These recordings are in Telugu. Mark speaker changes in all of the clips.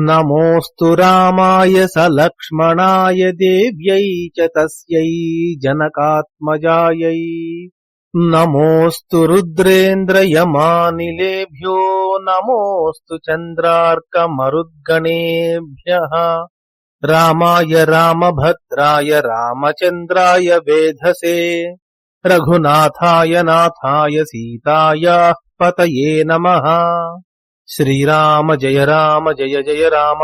Speaker 1: नमोस्तु राय स लक्ष्मणा दिव्य देव्यै नमोस्तु रुद्रेन्द्र जनकात्मजायै। नमोस्तु रुद्रेन्द्रयमानिलेभ्यो, नमोऽस्तु राय राम भद्रा रामचन्द्राय वेधसे। रघुनाथाय नाथाय सीताय पतये नमः। శ్రీరామ జయ రామ జయ జయ రామ.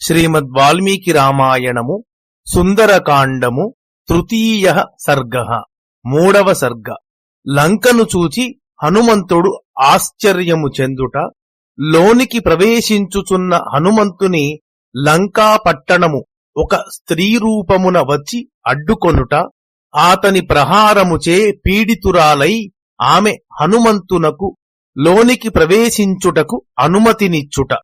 Speaker 1: శ్రీమద్ వాల్మీకి రామాయణము సుందరకాండము తృతీయ సర్గ మూడవ సర్గ. లంకను చూచి హనుమంతుడు ఆశ్చర్యము చెందుట లోనికి ప్రవేశించుచున్న హనుమంతుని లంకా పట్టణము ఒక స్త్రీ రూపమున వచ్చి అడ్డుకొనుట ఆతని ప్రహారముచే పీడితురాలై ఆమె హనుమంతునకు లోనికి ప్రవేశించుటకు అనుమతినిచ్చుట.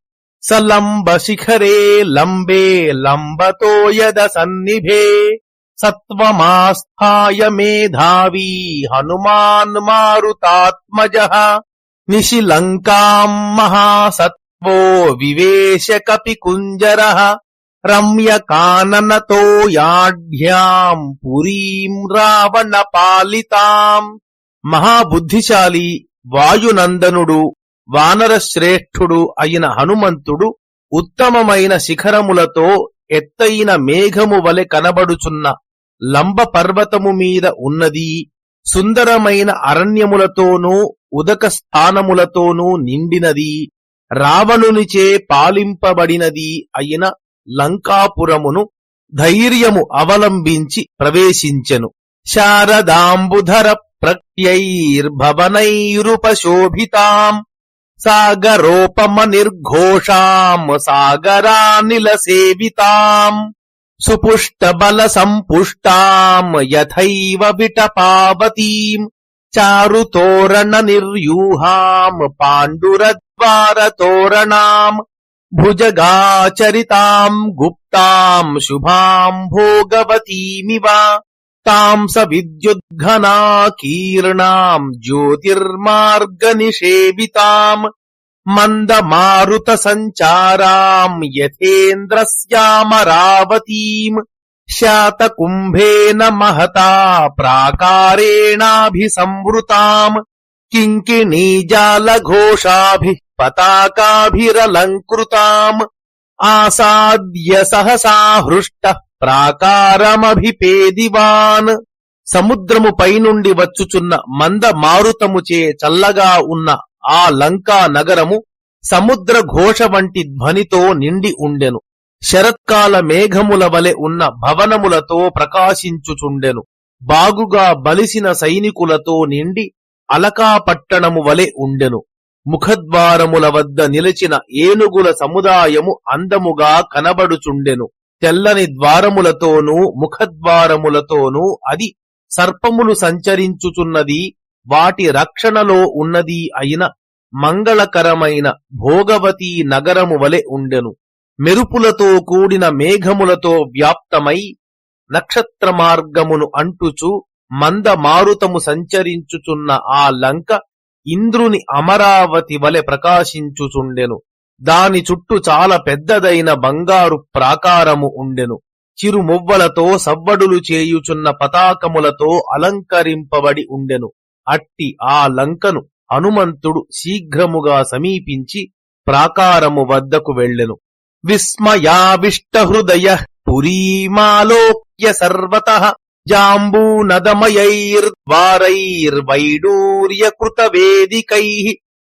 Speaker 1: సలంబ శిఖరే లంబే లంబతోయద సన్నిభే. సత్వమాస్థాయ మేధావీ హనుమాన్ మారుతాత్మజ. నిశిలంకాం మహాసత్వో వివేశ కపి కుంజర రమ్య కాననతో యాఢ్యాం పురీం రావణ పాలితాం మహాబుద్ధిశాలి వాయునందనుడు వానరశ్రేష్ఠుడు అయిన హనుమంతుడు ఉత్తమమైన శిఖరములతో ఎత్తైన మేఘము వలె కనబడుచున్న లంబ పర్వతము మీద ఉన్నది. సుందరమైన అరణ్యములతోనూ ఉదక స్థానములతోనూ నిండినది. రావణునిచే పాలింపబడినది అయిన లంకాపురమును ధైర్యము అవలంబించి ప్రవేశించెను. శారదాంబుధర प्रत्यैर्भवनैरुपशोभिताम् सागरोपमनिर्घोषाम् सागरानिलसेविताम् सुपुष्टबलसम्पुष्टाम् यथैव विटपावतीम् चारुतोरणनिर्यूहाम् पाण्डुरद्वारतोरणाम् भुजगाचरिताम् गुप्ताम् शुभाम् भोगवतीमिव ताम् स विद्युद्घनाकीर्णाम् ज्योतिर्मार्गनिषेविताम् मन्दमारुतसञ्चाराम् यथेन्द्रस्यामरावतीम् शातकुम्भेन महता प्राकारेणाभिसंवृताम् किङ्किणीजालघोषाभिः पताकाभिरलङ्कृताम् आसाद्य सहसा हृष्टः ప్రాకారమభిపేదివాన్. సముద్రము పైనుండి వచ్చుచున్న మంద మారుతముచే చల్లగా ఉన్న ఆ లంకా నగరము సముద్ర ఘోష వంటి ధ్వనితో నిండి ఉండెను. శరత్కాల మేఘముల వలె ఉన్న భవనములతో ప్రకాశించుచుండెను. బాగుగా బలిసిన సైనికులతో నిండి అలకాపట్టణము వలె ఉండెను. ముఖద్వారముల వద్ద నిలిచిన ఏనుగుల సముదాయము అందముగా కనబడుచుండెను. తెల్లని ద్వారములతోనూ ముఖద్వారములతోనూ అది సర్పములు సంచరించుచున్నది వాటి రక్షణలో ఉన్నది అయిన మంగళకరమైన భోగవతీ నగరము వలె ఉండెను. మెరుపులతో కూడిన మేఘములతో వ్యాప్తమై నక్షత్ర మార్గమును అంటుచు మంద మారుతము సంచరించుచున్న ఆ లంక ఇంద్రుని అమరావతి వలె ప్రకాశించుచుండెను. దాని చుట్టూ చాలా పెద్దదైన బంగారు ప్రాకారము ఉండెను. చిరుమువ్వలతో సవ్వడులు చేయుచున్న పతాకములతో అలంకరింపబడి ఉండెను. అట్టి ఆ లంకను హనుమంతుడు శీఘ్రముగా సమీపించి ప్రాకారము వద్దకు వెళ్ళెను. విస్మయావిష్ట హృదయ పురీమాలోక్య సర్వత జాంబూనదమయైర్ద్వారైర్వైడూర్యకృత వేదికై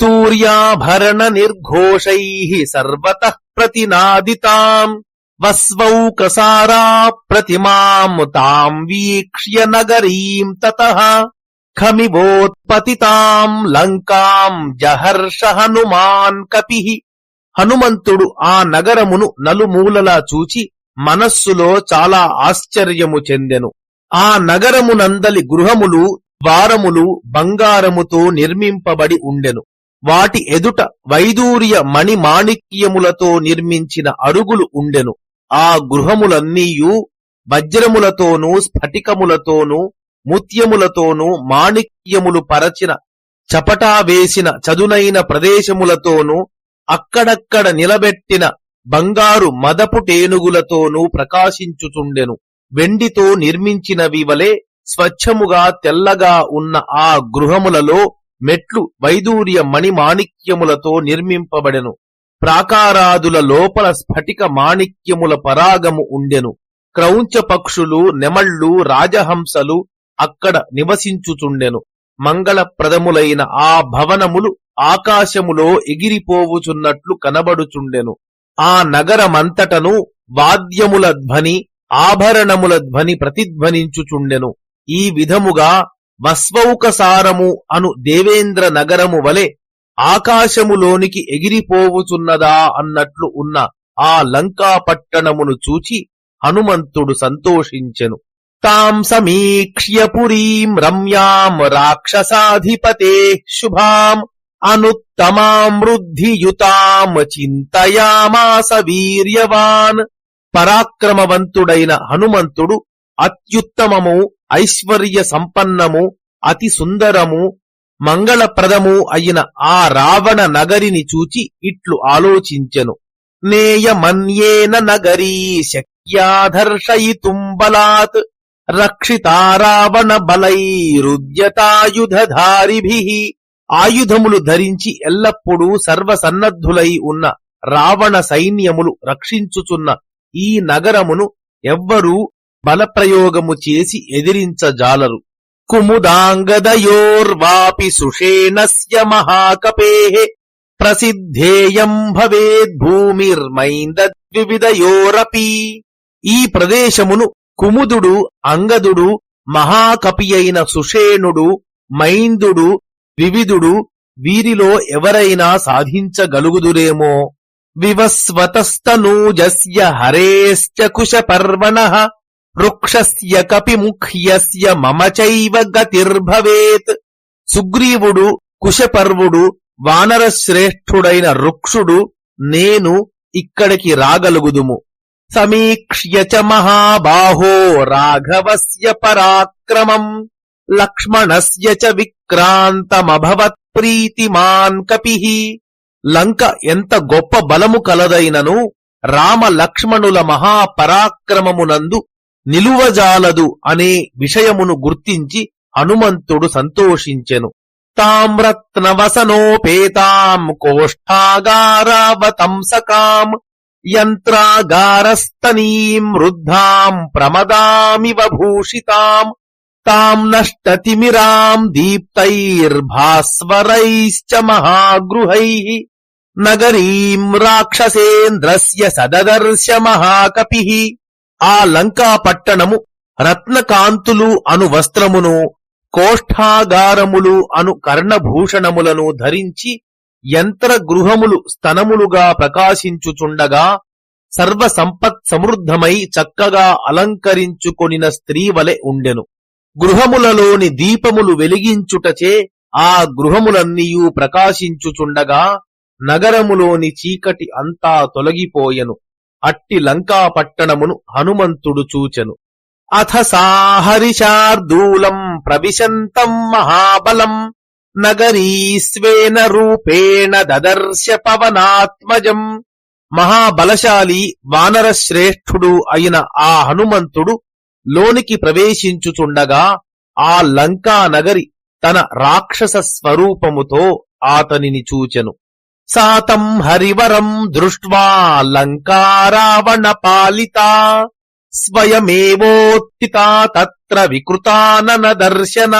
Speaker 1: తూర్యాభరణ నిర్ఘోషై సర్వత ప్రతినాదితాం వస్వౌకసారా ప్రతిమాం తాం వీక్ష్య నగరీం తత ఖమివోత్పతితాం లంకాం జహర్ష హనుమాన్ కపి హనుమంతుడు ఆ నగరమును నలుమూలలా చూచి మనస్సులో చాలా ఆశ్చర్యము చెందెను। ఆ నగరమునందలి గృహములు ద్వారములు బంగారముతో నిర్మింపబడి ఉండెను। వాటి ఎదుట వైదూర్య మణిమాణిక్యములతో నిర్మించిన అరుగులు ఉండెను. ఆ గృహములన్నీయు వజ్రములతోనూ స్ఫటికములతోనూ ముత్యములతోనూ మాణిక్యములు పరచిన చపటా వేసిన చదునైన ప్రదేశములతోనూ అక్కడక్కడ నిలబెట్టిన బంగారు మదపు టేనుగులతోనూ ప్రకాశించుచుండెను. వెండితో నిర్మించినవి వలె స్వచ్ఛముగా తెల్లగా ఉన్న ఆ గృహములలో మెట్లు వైదూర్య మణిమాణిక్యములతో నిర్మింపబడెను. ప్రాకారాదుల లోపల స్ఫటిక మాణిక్యముల పరాగము ఉండెను. క్రౌంచ పక్షులు నెమళ్ళు రాజహంసలు అక్కడ నివసించుచుండెను. మంగళప్రదములైన ఆ భవనములు ఆకాశములో ఎగిరిపోవుచున్నట్లు కనబడుచుండెను. ఆ నగరమంతటను వాద్యముల ధ్వని ఆభరణముల ధ్వని ప్రతిధ్వనించుచుండెను. ఈ విధముగా వస్వౌకసారము అను దేవేంద్ర నగరము వలె ఆకాశములోనికి ఎగిరిపోవుచున్నదా అన్నట్లు ఉన్న ఆ లంకా పట్టణమును చూచి హనుమంతుడు సంతోషించెను. తాం సమీక్ష్య పురీం రమ్యాం రాక్షసాధిపతే శుభాం అనుత్తమాం వృద్ధియుతాం చింతయామాస వీర్యవాన్. పరాక్రమవంతుడైన హనుమంతుడు అత్యుత్తమము ఐశ్వర్య సంపన్నము అతి సుందరము మంగళప్రదము అయిన ఆ రావణ నగరిని చూచి ఇట్లు ఆలోచించెను. నేయమన్యేన నగరీ శక్యాధర్షయితుం బలాత్ రక్షితా రావణ బలైరుద్యతాయుధారిభి ఆయుధములు ధరించి ఎల్లప్పుడూ సర్వసన్నద్ధులై ఉన్న రావణ సైన్యములు రక్షించుచున్న ఈ నగరమును ఎవ్వరూ బలప్రయోగము చేసి ఎదిరించజాలరు. కుముదాంగదయోర్వాపి సుషేణస్య మహాకపే ప్రసిద్ధేయం భవేద్భూమిర్మైందద్వివిధయోరపి ఈ ప్రదేశమును కుముదుడు అంగదుడు మహాకపి అయిన సుషేణుడు మైందుడు వివిధుడు వీరిలో ఎవరైనా సాధించగలుగుదురేమో? వివస్వతస్తనూజస్య హరేశ్చ కుశ పర్వణ వృక్షస్య కపి ముఖ్యస్య మమ చైవ గతిర్భవేత్. సుగ్రీవుడు కుశపర్వుడు వానరశ్రేష్ఠుడైన రుక్షుడు నేను ఇక్కడికి రాగలుగుదుము. సమీక్ష్య చ మహాబాహో రాఘవస్య పరాక్రమం. లక్ష్మణస్య చ విక్రాంతమభవత్ ప్రీతిమాన్ కపి. లంక ఎంత గొప్ప బలము కలదైనను రామ లక్ష్మణుల మహాపరాక్రమమునందు నిలువజాలదు అనే విషయమును గుర్తించి హనుమంతుడు సంతోషించెను. తామ్రత్నవసనోపేతాం కోష్ఠాగారావతంసకాం యంత్రాగారస్తనీం వృద్ధాం ప్రమదామివ భూషితాం తాం నష్టతిమిరాం దీప్తైర్భాస్వరైశ్చ మహాగృహై నగరీం రాక్షసేంద్రస్య సదదర్శ మహాకపి ఆ లంకా పట్టణము రత్నకాంతులు అను వస్త్రమును కోష్ఠాగారములు అను కర్ణభూషణములను ధరించి యంత్ర గృహములు స్తనములుగా ప్రకాశించుచుండగా సర్వ సంపత్ సమృద్ధమై చక్కగా అలంకరించుకొనిన స్త్రీ వలె ఉండెను. గృహములలోని దీపములు వెలిగించుటచే ఆ గృహములన్నీయూ ప్రకాశించుచుండగా నగరములోని చీకటి అంతా తొలగిపోయెను. అట్టి లంకా పట్టణమును హనుమంతుడు చూచెను. అథ సాహరిశార్దూలం ప్రవిశంతం మహాబలం నగరీస్వేన రూపేణ దదర్శ పవనాత్మజం. మహాబలశాలి వానరశ్రేష్ఠుడు అయిన ఆ హనుమంతుడు లోనికి ప్రవేశించుచుండగా ఆ లంకా నగరి తన రాక్షస స్వరూపముతో ఆతనిని చూచెను. సాతం హరివరం దృష్ట్వా లంకారావణ పాలిత స్వయమేవోత్థితా తత్ర వికృతానన దర్శన.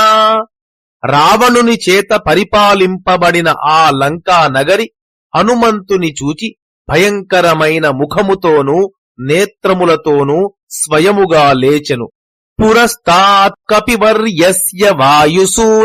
Speaker 1: రావణుని చేత పరిపాలింపబడిన ఆ లంకా నగరి హనుమంతుని చూచి భయంకరమైన ముఖముతోనూ నేత్రములతోనూ స్వయముగా లేచెను. పురస్తాత్ కపివర్యస్య వాయుసూనోరతిష్టత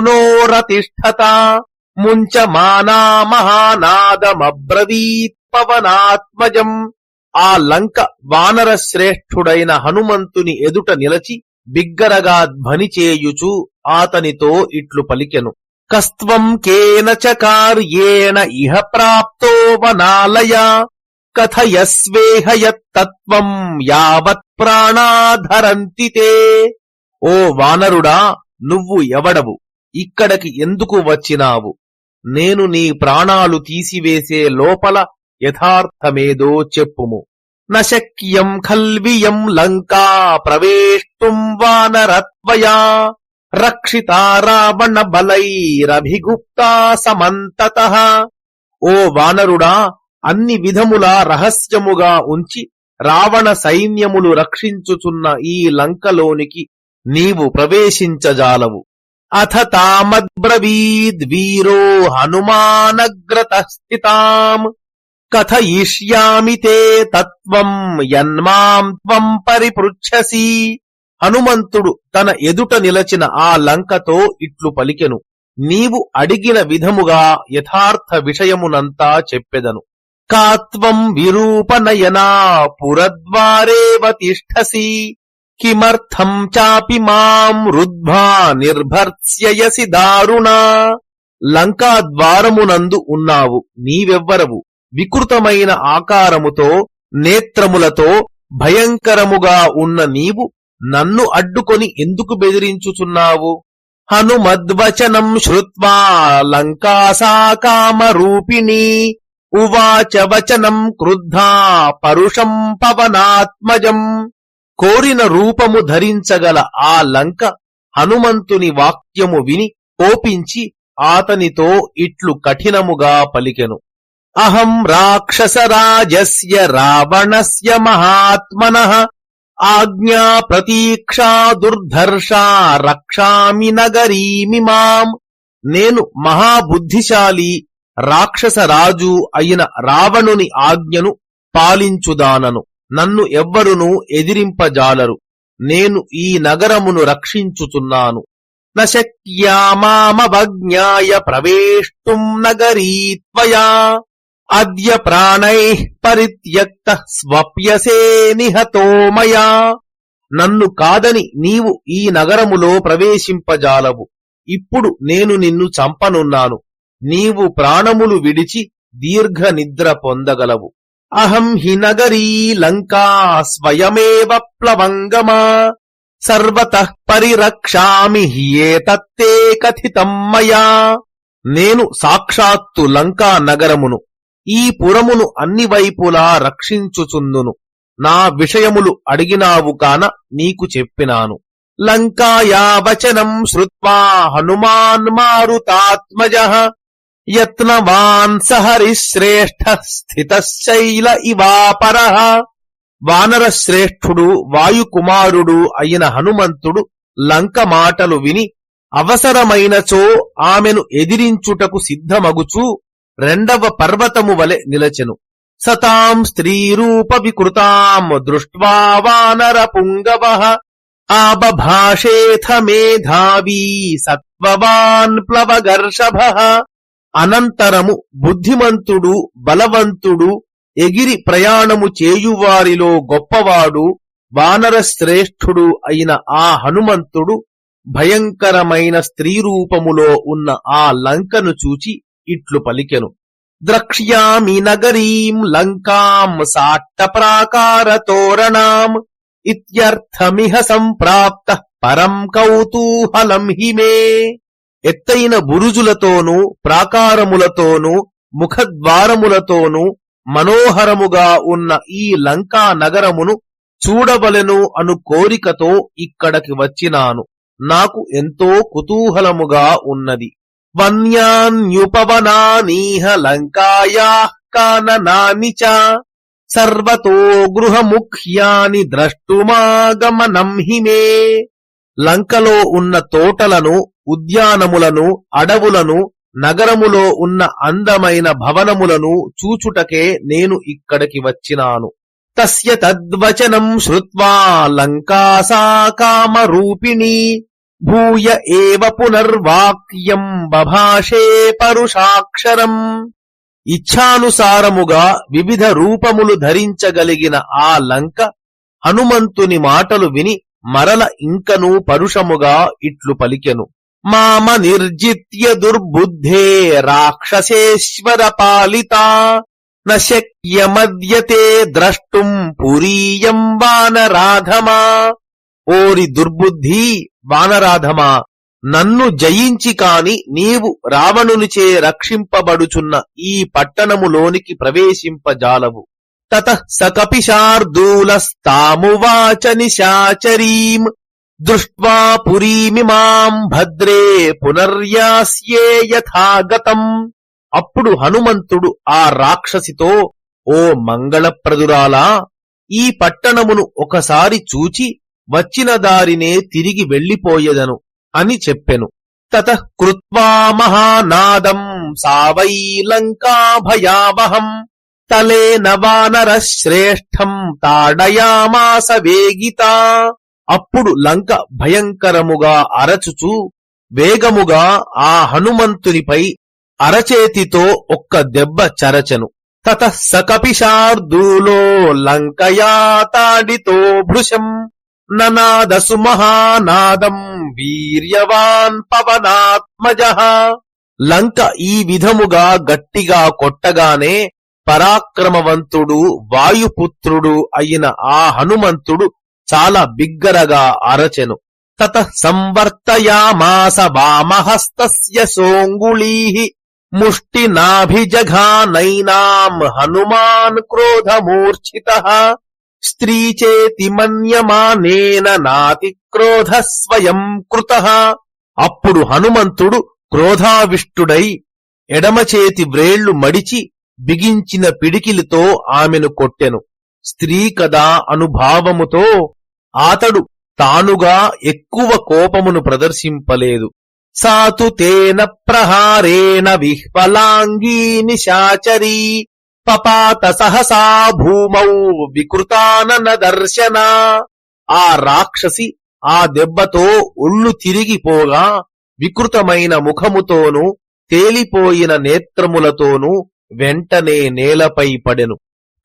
Speaker 1: ముంచమానా మహానాదమబ్రవీత్ పవనాత్మజం ఆ లంక వానర శ్రేష్ఠుడైన హనుమంతుని ఎదుట నిలచి బిగ్గరగా ధ్వనిచేయుచు ఆతనితో ఇట్లు పలికెను. కస్త్వం కేన చ కార్యేణ ఇహ ప్రాప్తో వనాలయ. కథయస్వేహయత్తత్వం యావత్ ప్రాణాధరంతితే ఓ వానరుడా నువ్వు ఎవడవు? ఇక్కడికి ఎందుకు వచ్చినావు? నేను నీ ప్రాణాలు తీసివేసే లోపల యథార్థమేదో చెప్పుము. నశక్యం ఖల్వియం లంకా ప్రవేష్టుం వానరత్వయా రక్షితా రావణ బలైరభిగుప్తా సమంతత. ఓ వానరుడా అన్ని విధముల రహస్యముగా ఉంచి రావణ సైన్యములు రక్షించుచున్న ఈ లంకలోనికి నీవు ప్రవేశించజాలవు. అథ తామద్బ్రవీద్వీరో హనుమానగ్రత స్థితాం కథయిష్యామి తే తత్వం యన్మాం త్వం పరిపృచ్ఛసి హనుమంతుడు తన ఎదుట నిలచిన ఆ లంకతో ఇట్లు పలికెను. నీవు అడిగిన విధముగా యథార్థ విషయమునంతా చెప్పెదను. కాత్వం విరూపనయనా పురద్వారేవ తిష్టసి। కిమర్థం చాపి మాం రుద్భా నిర్భర్త్స్యయసి దారుణా లంకా ద్వారమునందు ఉన్నావు నీవెవ్వరవు వికృతమైన ఆకారముతో నేత్రములతో భయంకరముగా ఉన్న నీవు నన్ను అడ్డుకొని ఎందుకు బెదిరించుచున్నావు? హనుమద్వచనం శ్రుత్వా లంకాసాకామరూపిణి ఉవాచ వచనం క్రుద్ధా పరుషం పవనాత్మజం। కోరిన రూపము ధరించగల ఆ లంక హనుమంతుని వాక్యము విని కోపించి ఆతనితో ఇట్లు కఠినముగా పలికెను. అహం రాక్షసరాజస్య రావణస్య మహాత్మన ఆజ్ఞా ప్రతీక్షా దుర్ధర్షా రక్షామి నగరీమి మాం. నేను మహాబుద్ధిశాలి రాక్షసరాజు అయిన రావణుని ఆజ్ఞను పాలించుదానను. నన్ను ఎవ్వరునూ ఎదిరింపజాలరు. నేను ఈ నగరమును రక్షించుచున్నాను. నశక్యామామవజ్ఞాయ ప్రవేష్టుం నగరీత్వయా. అద్య ప్రాణై పరిత్యక్త స్వప్యసే నిహతో మయా. నన్ను కాదని నీవు ఈ నగరములో ప్రవేశింపజాలవు. ఇప్పుడు నేను నిన్ను చంపనున్నాను. నీవు ప్రాణములు విడిచి దీర్ఘ నిద్ర పొందగలవు. అహం హి నగరీ లంకా స్వయమేవ ప్లవంగమా? సర్వత పరిరక్షామి హియేతత్తే కథితం మయా? నేను సాక్షాత్తు లంకా నగరమును ఈ పురమును అన్ని వైపులా రక్షించుచుందును. నా విషయములు అడిగినావు కాన నీకు చెప్పినాను. లంకాయా వచనం శ్రుత్వా హనుమాన్ మారుతాత్మజ. యత్నవాన్ సహరిశ్రేష్ఠ స్థితశైల ఇవాపర. వానర శ్రేష్ఠుడు వాయుకుమారుడు అయిన హనుమంతుడు లంక మాటలు విని అవసరమైనచో ఆమెను ఎదిరించుటకు సిద్ధమగుచూ రెండవ పర్వతము వలె నిలచెను. సతాం స్త్రీరూప వికృతాం దృష్ట్వా వానర పుంగవ. ఆబభాషేథ మేధావీ సత్వవాన్ ప్లవగర్షభ. అనంతరము బుద్ధిమంతుడు బలవంతుడు ఎగిరి ప్రయాణము చేయువారిలో గొప్పవాడు వానర శ్రేష్ఠుడు అయిన ఆ హనుమంతుడు భయంకరమైన స్త్రీ రూపములో ఉన్న ఆ లంకను చూచి ఇట్లు పలికెను. ద్రక్ష్యామి నగరీం లంకాం సాట్టప్రాకార తోరణాం ఇత్యర్థమిహ సంప్రాప్త పరం కౌతూహలం హిమే ఎత్తైన బురుజులతోనూ ప్రాకారములతోనూ ముఖద్వారములతోనూ మనోహరముగా ఉన్న ఈ లంకా నగరమును చూడవలెను అను కోరికతో ఇక్కడకి వచ్చినాను. నాకు ఎంతో కుతూహలముగా ఉన్నది. వన్యాన్యుపవనానీహ లంకాయా కాననాని చ సర్వతో గృహముఖ్యాని ద్రష్టుమాగమనం హిమే. లంకలో ఉన్న తోటలను ఉద్యానములను అడవులను నగరములో ఉన్న అందమైన భవనములను చూచుటకే నేను ఇక్కడికి వచ్చినాను. తస్య తద్వచనం శ్రుత్వా లంకా సా భూయ ఏవ పునర్వాక్యం బభాషే పరుషాక్షరం. ఇచ్ఛానుసారముగా వివిధ రూపములు ధరించగలిగిన ఆ లంక హనుమంతుని మాటలు విని మరల ఇంకనూ పరుషముగా ఇట్లు పలికెను. మామ నిర్జిత్య దుర్బుద్ధే రాక్షసేశ్వర పాలిత. నశక్యమద్యతే ద్రష్టుం పురీయం వానరాధమా. ఓరి దుర్బుద్ధి వానరాధమా నన్ను జయించి కాని నీవు రావణునిచే రక్షింపబడుచున్న ఈ పట్టణములోనికి ప్రవేశింపజాలవు. తత సకపిశార్దూలస్తామువాచ నిశాచరీం దృష్ట్వా పురీమిమాం భద్రే పునర్యాస్యే యథాగతం అప్పుడు హనుమంతుడు ఆ రాక్షసితో ఓ మంగళప్రదురాలా ఈ పట్టణమును ఒకసారి చూచి వచ్చిన దారినే తిరిగి వెళ్ళిపోయేదను అని చెప్పెను. తత కృత్వా మహానాదం సావై లంకాభయావహం తలేన వానర శ్రేష్టం తాడయామాస వేగిత. అప్పుడు లంక భయంకరముగా అరచుచు వేగముగా ఆ హనుమంతునిపై అరచేతితో ఒక్క దెబ్బ చరచెను. తత సకపిశార్దూలో లంకయా తాడితో భృశం ననాదసు మహానాదం వీర్యవాన్ పవనాత్మజ. లంక ఈ విధముగా గట్టిగా కొట్టగానే పరాక్రమవంతుడు వాయుపుత్రుడు అయిన ఆ హనుమంతుడు చాలా బిగ్గరగా అరచెను. తత సంవర్తయామాస వామహస్తస్య సోంగుళీ ముష్టినాభిజఘానైనాం హనుమాన్ క్రోధమూర్ఛిత. స్త్రీ చేతి మన్యమానేన నాతి క్రోధ స్వయం కృత. అప్పుడు హనుమంతుడు క్రోధావిష్టుడై ఎడమచేతి వ్రేళ్ళు మడిచి బిగించిన పిడికిలితో ఆమెను కొట్టెను. స్త్రీ కదా అనుభావముతో ఆతడు తానుగా ఎక్కువ కోపమును ప్రదర్శింపలేదు. సాతు తేన ప్రహారేణ విహ్వలాంగీ నిశాచరీ పపాత సహసా భూమౌ వికృతానన దర్శన. ఆ రాక్షసి ఆ దెబ్బతో ఒళ్ళు తిరిగిపోగా వికృతమైన ముఖముతోనూ తేలిపోయిన నేత్రములతోనూ వెంటనే నేలపై పడెను.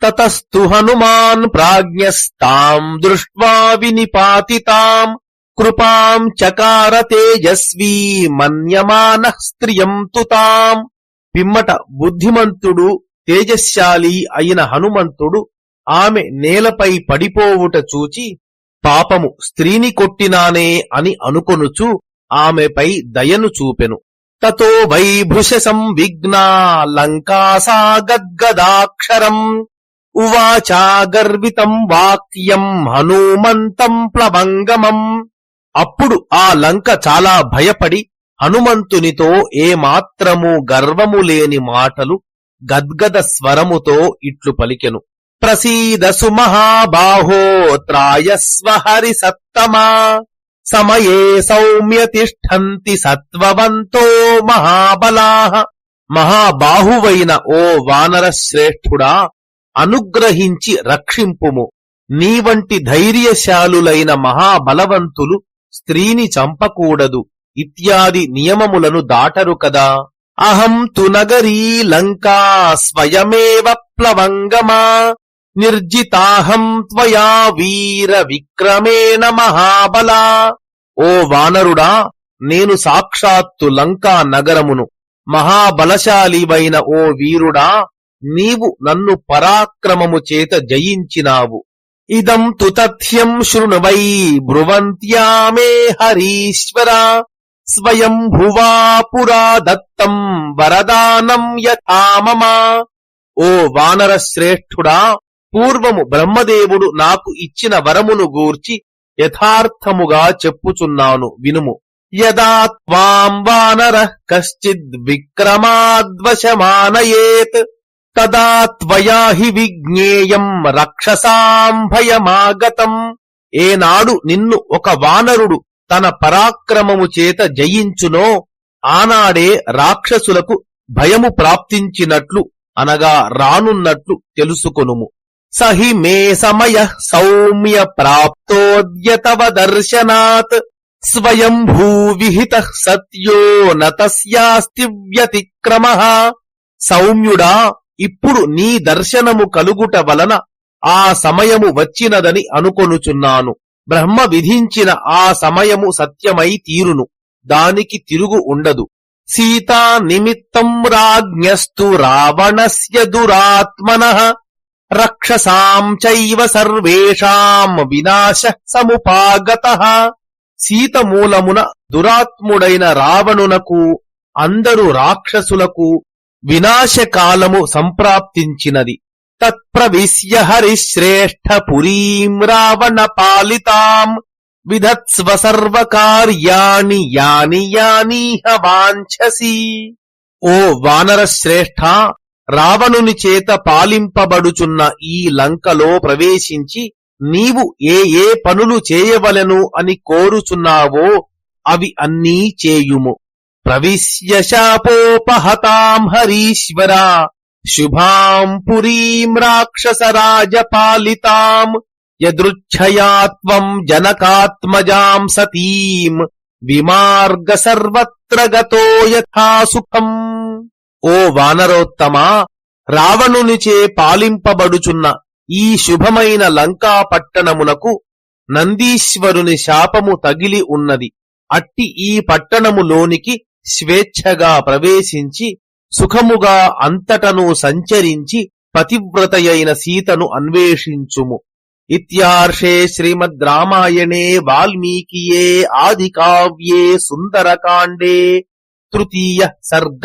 Speaker 1: తతస్తు హనుమాన్ ప్రాజ్ఞస్తాం దృష్ట్వా వినిపాతితాం. కృపాం చకార తేజస్వీ మన్యమాన స్త్రియం తాం. పిమ్మట బుద్ధిమంతుడు తేజశాలి అయిన హనుమంతుడు ఆమె నేలపై పడిపోవుట చూచి పాపము స్త్రీని కొట్టినానే అని అనుకొనుచు ఆమెపై దయను చూపెను. తతో వైభృశ సంవిఘ్నా లంకాసా గద్గదాక్షరం ఉవాచాగర్వితం వాక్యం హనుమంతం ప్లవంగమం. అప్పుడు ఆ లంక చాలా భయపడి హనుమంతునితో ఏమాత్రము గర్వము లేని మాటలు గద్గద స్వరముతో ఇట్లు పలికెను. ప్రసీదసు మహాబాహో త్రాయస్వ హరి సత్తమా సమయే సౌమ్య తిష్టంతి సత్వవంతో మహాబలా. మహాబాహువైన ఓ వానర శ్రేష్ఠుడా అనుగ్రహించి రక్షింపుము. నీ వంటి ధైర్యశాలులైన మహాబలవంతులు స్త్రీని చంపకూడదు. ఇత్యాది నియమములను దాటరు కదా. అహం తు నగరీ లంకా స్వయమేవ ప్లవంగమా? నిర్జితాహం త్వయా వీర విక్రమేణ మహాబలా. ఓ వానరుడా నేను సాక్షాత్తు లంకా నగరమును. మహాబలశాలివైన ఓ వీరుడా నీవు నన్ను పరాక్రమము చేత జయించినావు. ఇదం తు తథ్యం శృణువై బ్రువంత్యామే హరీశ్వర. స్వయం భువా పురా దత్తం వరదానం యథామమా ఓ వానర శ్రేష్ఠుడా పూర్వము బ్రహ్మదేవుడు నాకు ఇచ్చిన వరమును గూర్చి యథార్థముగా చెప్పుచున్నాను వినుము. యదా త్వాం వానర కశ్చిద్ విక్రమాద్వశమానయేత్ తదా త్వయా హి విజ్ఞేయం రక్షసాం భయమాగతం. ఏనాడు నిన్ను ఒక వానరుడు తన పరాక్రమము చేత జయించునో ఆనాడే రాక్షసులకు భయము ప్రాప్తించినట్లు అనగా రానున్నట్లు తెలుసుకొనుము. సహి మే సమయ సౌమ్య ప్రాప్తోద్యతవ దర్శనాత్ స్వయం భూవిహిత సత్యో నస్యాస్తి వ్యతిక్రమ సౌమ్యుడా ఇప్పుడు నీ దర్శనము కలుగుట వలన ఆ సమయము వచ్చినదని అనుకొనుచున్నాను. బ్రహ్మ విధించిన ఆ సమయము సత్యమై తీరును. దానికి తిరుగు ఉండదు. సీతా నిమిత్తం రాజ్ఞస్తు రావణస్య దురాత్మన రక్షసాం చైవ సర్వేషాం వినాశ సముపాగత సీతమూలమున దురాత్ముడైన రావణునకు అందరు రాక్షసులకు వినాశకాలము సంప్రాప్తించినది. తత్ప్రవిశ్య హరిశ్రేష్ఠ పురీం రావణ పాలితాం విధత్స్వ సర్వకార్యాణి యాని యానీహ వాంఛసి। ఓ వానరశ్రేష్ఠ! రావణుని చేత పాలింపబడుచున్న ఈ లంకలో ప్రవేశించి నీవు ఏ ఏ పనులు చేయవలెను అని కోరుచున్నావో అవి అన్నీ చేయుము. ప్రవిశ్య శాపోపహతాం హరీశ్వర శుభాం పురీం రాక్షసరాజపాలితాం యదృచ్ఛయాత్వం జనకాత్మజాం సతీం విమార్గ సర్వత్ర గతో యథా సుఖం. ఓ వానరోత్తమా రావణునిచే పాలింపబడుచున్న ఈ శుభమైన లంకా పట్టణమునకు నందీశ్వరుని శాపము తగిలి ఉన్నది. అట్టి ఈ పట్టణములోనికి స్వేచ్ఛగా ప్రవేశించి సుఖముగా అంతటను సంచరించి పతివ్రతయైన సీతను అన్వేషించుము. ఇత్యార్షే శ్రీమద్ రామాయణే వాల్మీకియే ఆది కావ్యే సుందరకాండే తృతీయ సర్గ.